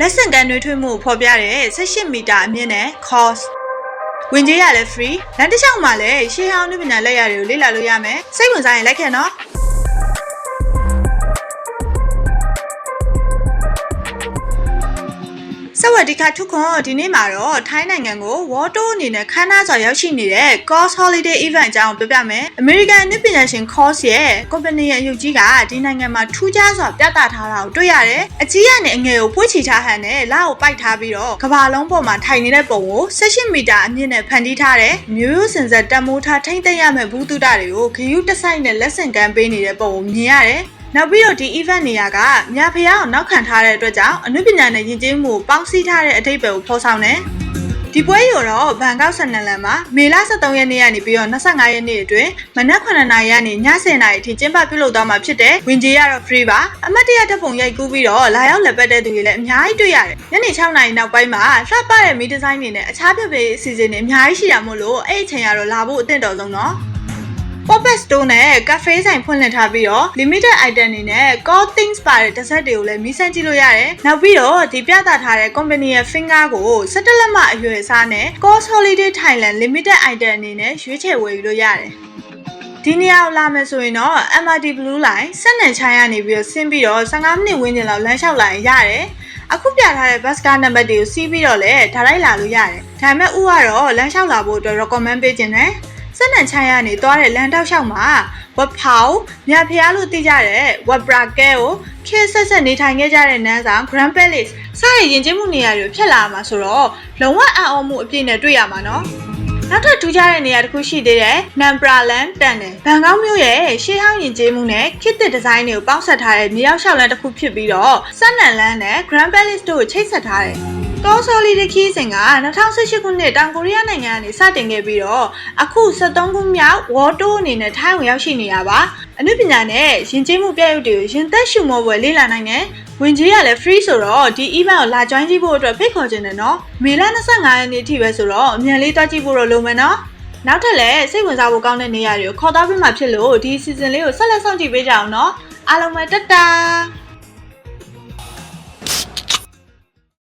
လက်ဆင့်ကမ်းနှွေးထွေးမှုကိုဖော်ပြတဲ့18မီတာအမြင့်နဲ့ course ဝင်ကြီးရလဲ free လမ်းတစ်လျှောက်မှာလည်းရှေးဟောင်းနုပညာလက်ရာတွေကိုလေ့လာလို့ရမယ်စိတ်ဝင်စားရင်လိုက်ခဲ့နော် ဝဒီခါထုခွန်ဒီနေ့မှာတော့ထိုင်းနိုင်ငံကို War Tour အနေနဲ့ခမ်းနားစွာရောက်ရှိနေတဲ့ Cos Holiday Event အကြောင်းပြောပြမယ်။ American နှစ်ပညာရှင် Cos ရဲ့ company ရဲ့အယူကြီးကဒီနိုင်ငံမှာထူးခြားစွာပြသထားတာကိုတွေ့ရတယ်။အကြီးကနေအငယ်ကိုပွေ့ချီထားဟန်နဲ့လက်ကိုပိုက်ထားပြီးတော့ကဘာလုံးပေါ်မှာထိုင်နေတဲ့ပုံကို16မီတာအမြင့်နဲ့ဖန်တီးထားတယ်။မျိုးရိုးစင်ဆက်တံမိုးထားထိမ့်သိမ့်ရမယ့်ဘူးတုဒတွေကိုခရူးတဆိုင်နဲ့လက်ဆင့်ကမ်းပေးနေတဲ့ပုံကိုမြင်ရတယ်။ နောက်ပြီးတော့ဒီ event နေရာကမြဖျားကိုနောက်ခံထားတဲ့အတွက်ကြောင့်အနုပညာနဲ့ယဉ်ကျေးမှုကိုပေါင်းစည်းထားတဲ့အထိပ္ပယ်ကိုဖော်ဆောင်တယ်။ဒီပွဲရောတော့ဘန်ကောက်ဆန်နလန်မှာမေလ23ရက်နေ့ကနေပြီးတော့25ရက်နေ့အတွင်းမနက်9နာရီကနေည10နာရီအထိကျင်းပပြုလုပ်သွားမှာဖြစ်တယ်။ဝင်ကြီးကတော့ free ပါ။အမတ်တရတပ်ပုံရိုက်ကူးပြီးတော့လာရောက်လက်ပတ်တဲ့သူတွေလည်းအများကြီးတွေ့ရတယ်။ညနေ6နာရီနောက်ပိုင်းမှာလှပတဲ့မီဒီဇိုင်းတွေနဲ့အခြားပြပြအစီအစဉ်တွေအများကြီးရှိတာမို့လို့အဲ့အချိန်ကတော့လာဖို့အသင့်တော်ဆုံးနော်။ Pop-up store နဲ့ cafe ဆိုင်ဖွင့်လှစ်ထားပြီးတော့ limited item တွေနဲ့ core things ပါတဲ့ dessert တွေကိုလည်းမီးစမ်းကြည့်လို့ရတယ်။နောက်ပြီးတော့ဒီပြသထားတဲ့ company ရဲ့ finger ကို17လက်မအရွယ်အစားနဲ့ core holiday Thailand limited item အနေနဲ့ရွေးချယ်ဝယ်ယူလို့ရတယ်။ဒီနေရာကိုလာမယ်ဆိုရင်တော့ MRT Blue Line စက်နယ်ချိုင်းကနေပြီးတော့ဆင်းပြီးတော့15မိနစ်ဝန်းကျင်လောက်လမ်းလျှောက်လာရင်ရတယ်။အခုပြထားတဲ့ bus car နံပါတ်တွေကိုစီးပြီးတော့လည်းဒါလိုက်လာလို့ရတယ်။ဒါပေမဲ့ဥကတော့လမ်းလျှောက်လာဖို့အတွက် recommend ပေးခြင်း တယ်။စက်နံချိုင်းကနေသွားတဲ့လမ်းတောက်လျှောက်မှာဝက်ဖောင်မြဖျားလို့သိကြတဲ့ဝက်ဘရာကဲကိုခေတ်ဆက်ဆက်နေထိုင်ခဲ့ကြတဲ့နန်းဆောင် Grand Palace စတဲ့ယဉ်ကျေးမှုနေရာတွေဖြစ်လာမှာဆိုတော့လုံဝအံ့ဩမှုအပြည့်နဲ့တွေ့ရမှာနော်နောက်ထပ်ထူးခြားတဲ့နေရာတစ်ခုရှိသေးတယ်နမ်ပရာလန်တန်တယ်ဘန်ကောက်မြို့ရဲ့ရှေးဟောင်းယဉ်ကျေးမှုနဲ့ခေတ်သစ်ဒီဇိုင်းတွေကိုပေါင်းစပ်ထားတဲ့မြေရောက်လျှောက်လမ်းတစ်ခုဖြစ်ပြီးတော့စက်နန်လန်နဲ့ Grand Palace တို့ကိုချိတ်ဆက်ထားတယ် ကောဆော်လီတခီးစဉ်က2018ခုနှစ်တောင်ကိုရီးယားနိုင်ငံကနေစတင်ခဲ့ပြီးတော့အခု73ခုမြောက်ဝေါ်တိုးအနေနဲ့ထိုင်းဝင်ရောက်ရှိနေရပါအနုပညာနဲ့ယဉ်ကျေးမှုပြရုပ်တွေကိုရင်သက်ရှုမောပွဲလေ့လာနိုင်တယ်ဝင်ကြီးကလည်း free ဆိုတော့ဒီ event ကိုလာ join ကြည့်ဖို့အတွက်ဖိတ်ခေါ်ခြင်းတယ်နော်မေလ25ရက်နေ့အထိပဲဆိုတော့အမြန်လေးတွားကြည့်ဖို့တော့လိုမယ်နော်နောက်ထပ်လည်းစိတ်ဝင်စားဖို့ကောင်းတဲ့နေရာတွေကိုခေါ်သွားပေးမှဖြစ်လို့ဒီ season လေးကိုဆက်လက်ဆောင်ကြည့်ပေးကြအောင်နော်အားလုံးပဲတက်တာ